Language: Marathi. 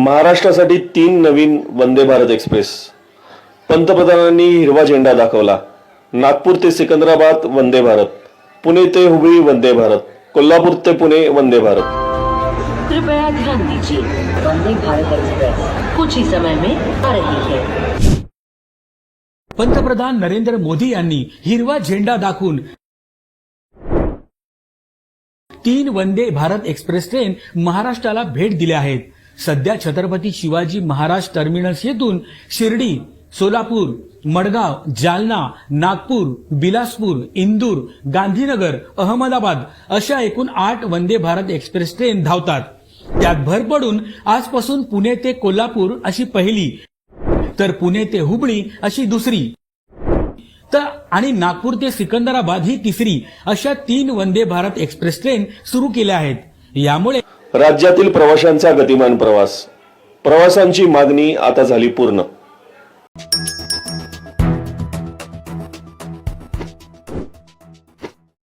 महाराष्ट्रासाठी तीन नवीन वंदे भारत एक्सप्रेस. पंतप्रधानांनी हिरवा झेंडा दाखवला. नागपूर ते सिकंदराबाद वंदे भारत. पुणे ते हुबळी वंदे भारत. कोल्हापूर ते पुणे वंदे भारत. कृपया ध्यान दीजिए वंदे भारत एक्सप्रेस. कुछ ही समय में आ रही है. पंतप्रधान नरेंद्र मोदी यांनी हिरवा झेंडा दाखवून तीन वंदे भारत एक्सप्रेस ट्रेन महाराष्ट्राला भेट दिल्या आहेत. सध्या छत्रपती शिवाजी महाराज टर्मिनस येथून शिर्डी सोलापूर मडगाव जालना नागपूर बिलासपूर इंदूर गांधीनगर अहमदाबाद अशा एकूण आठ वंदे भारत एक्सप्रेस ट्रेन धावतात. त्यात भर पडून आजपासून पुणे ते कोल्हापूर अशी पहिली तर पुणे ते हुबळी अशी दुसरी. तर आणि नागपूर ते सिकंदराबाद ही तिसरी अशा तीन वंदे भारत एक्सप्रेस ट्रेन सुरू केल्या आहेत. यामुळे राज्यातील प्रवाशांचा गतिमान प्रवास. प्रवासांची मागणी आता झाली पूर्ण.